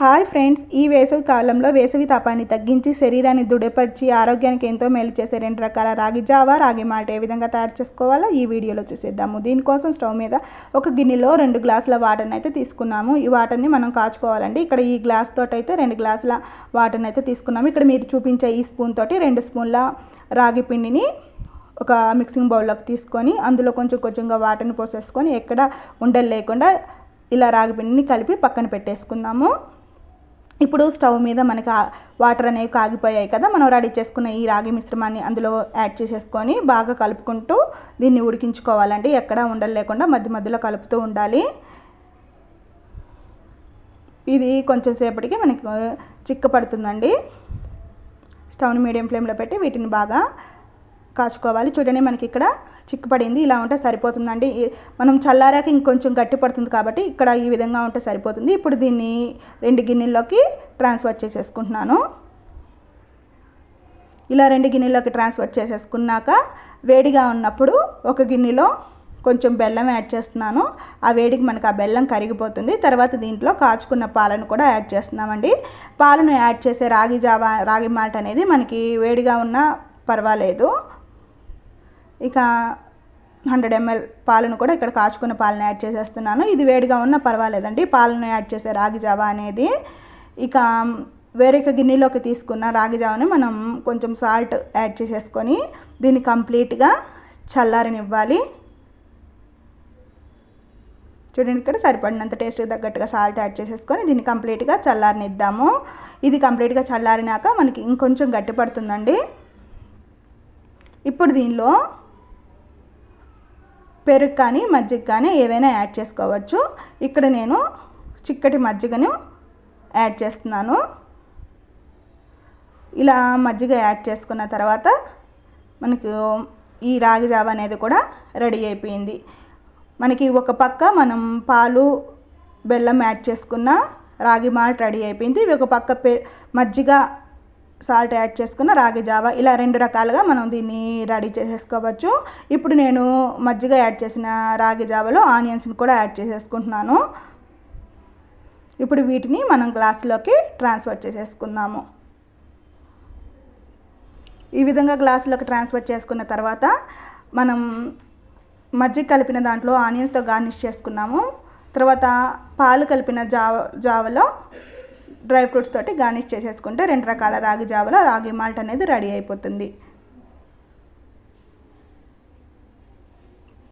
Hi friends ఈ వేసవి కాలంలో వేసవి తాపాన్ని తగ్గించి శరీరాన్ని దృఢపరిచి ఆరోగ్యానికి ఎంతో మేలు చేసే రెండు రకాల రాగి జావా రాగి మాల్ట్ ఏ విధంగా తయారు చేసుకోవాలో ఈ వీడియోలో చూసేద్దాము. దీనికోసం స్టవ్ మీద ఒక గిన్నెలో రెండు గ్లాసుల వాటర్ని అయితే తీసుకున్నాము. ఈ వాటర్ని మనం కాచుకోవాలండి. ఇక్కడ ఈ గ్లాస్ తోటి అయితే రెండు గ్లాసుల వాటర్ని అయితే తీసుకున్నాము. ఇక్కడ మీరు చూపించే ఈ స్పూన్ తోటి రెండు స్పూన్ల రాగి పిండిని ఒక మిక్సింగ్ బౌల్లోకి తీసుకొని అందులో కొంచెం కొంచెంగా వాటర్ని పోసేసుకొని ఎక్కడ ఉండలు లేకుండా ఇలా రాగి పిండిని కలిపి పక్కన పెట్టేసుకుందాము. ఇప్పుడు స్టవ్ మీద మనకి వాటర్ అనేవి కాగిపోయాయి కదా మనం రెడీ చేసుకున్న ఈ రాగి మిశ్రమాన్ని అందులో యాడ్ చేసేసుకొని బాగా కలుపుకుంటూ దీన్ని ఉడికించుకోవాలండి. ఎక్కడా ఉండలు లేకుండా మధ్య మధ్యలో కలుపుతూ ఉండాలి. ఇది కొంచెం సేపటికి మనకి చిక్క పడుతుందండి స్టవ్ని మీడియం ఫ్లేమ్లో పెట్టి వీటిని బాగా కాచుకోవాలి. చూడండి మనకి ఇక్కడ చిక్కుపడింది. ఇలా ఉంటే సరిపోతుందండి. మనం చల్లారాక ఇంకొంచెం గట్టి పడుతుంది కాబట్టి ఇక్కడ ఈ విధంగా ఉంటే సరిపోతుంది. ఇప్పుడు దీన్ని రెండు గిన్నెల్లోకి ట్రాన్స్ఫర్ చేసేసుకుంటున్నాను. ఇలా రెండు గిన్నెల్లోకి ట్రాన్స్ఫర్ చేసేసుకున్నాక వేడిగా ఉన్నప్పుడు ఒక గిన్నెలో కొంచెం బెల్లం యాడ్ చేస్తున్నాను. ఆ వేడికి మనకు ఆ బెల్లం కరిగిపోతుంది. తర్వాత దీంట్లో కాచుకున్న పాలను కూడా యాడ్ చేస్తున్నామండి. పాలను యాడ్ చేసే రాగి జావా రాగి మాల్ట్ అనేది మనకి వేడిగా ఉన్నా పర్వాలేదు. ఇక హండ్రెడ్ ఎంఎల్ పాలను కూడా ఇక్కడ కాచుకున్న పాలను యాడ్ చేసేస్తున్నాను. ఇది వేడిగా ఉన్న పర్వాలేదండి. పాలను యాడ్ చేసే రాగి జావా అనేది ఇక వేరొక గిన్నెలోకి తీసుకున్న రాగి జావని మనం కొంచెం సాల్ట్ యాడ్ చేసేసుకొని దీన్ని కంప్లీట్గా చల్లారనివ్వాలి. చూడండి ఇక్కడ సరిపడినంత టేస్ట్కి తగ్గట్టుగా సాల్ట్ యాడ్ చేసేసుకొని దీన్ని కంప్లీట్గా చల్లారనిద్దాము. ఇది కంప్లీట్గా చల్లారినాక మనకి ఇంకొంచెం గట్టి పడుతుందండి. ఇప్పుడు దీనిలో పెరుగు కానీ మజ్జిగ కానీ ఏదైనా యాడ్ చేసుకోవచ్చు. ఇక్కడ నేను చిక్కటి మజ్జిగను యాడ్ చేస్తున్నాను. ఇలా మజ్జిగ యాడ్ చేసుకున్న తర్వాత మనకు ఈ రాగి జావ అనేది కూడా రెడీ అయిపోయింది. మనకి ఒక పక్క మనం పాలు బెల్లం యాడ్ చేసుకున్న రాగి మాల్ట్ రెడీ అయిపోయింది. ఒక పక్క పె మజ్జిగ సాల్ట్ యాడ్ చేసుకున్న రాగి జావ. ఇలా రెండు రకాలుగా మనం దీన్ని రెడీ చేసేసుకోవచ్చు. ఇప్పుడు నేను మజ్జిగ యాడ్ చేసిన రాగి జావలో ఆనియన్స్ని కూడా యాడ్ చేసేసుకుంటున్నాను. ఇప్పుడు వీటిని మనం గ్లాసులోకి ట్రాన్స్ఫర్ చేసేసుకుందాము. ఈ విధంగా గ్లాసులోకి ట్రాన్స్ఫర్ చేసుకున్న తర్వాత మనం మజ్జిగ కలిపిన దాంట్లో ఆనియన్స్తో గార్నిష్ చేసుకున్నాము. తర్వాత పాలు కలిపిన జావ జావలో డ్రై ఫ్రూట్స్ తోటి గార్నిష్ చేసేసుకుంటే రెండు రకాల రాగి జావలో రాగి మాల్ట్ అనేది రెడీ అయిపోతుంది.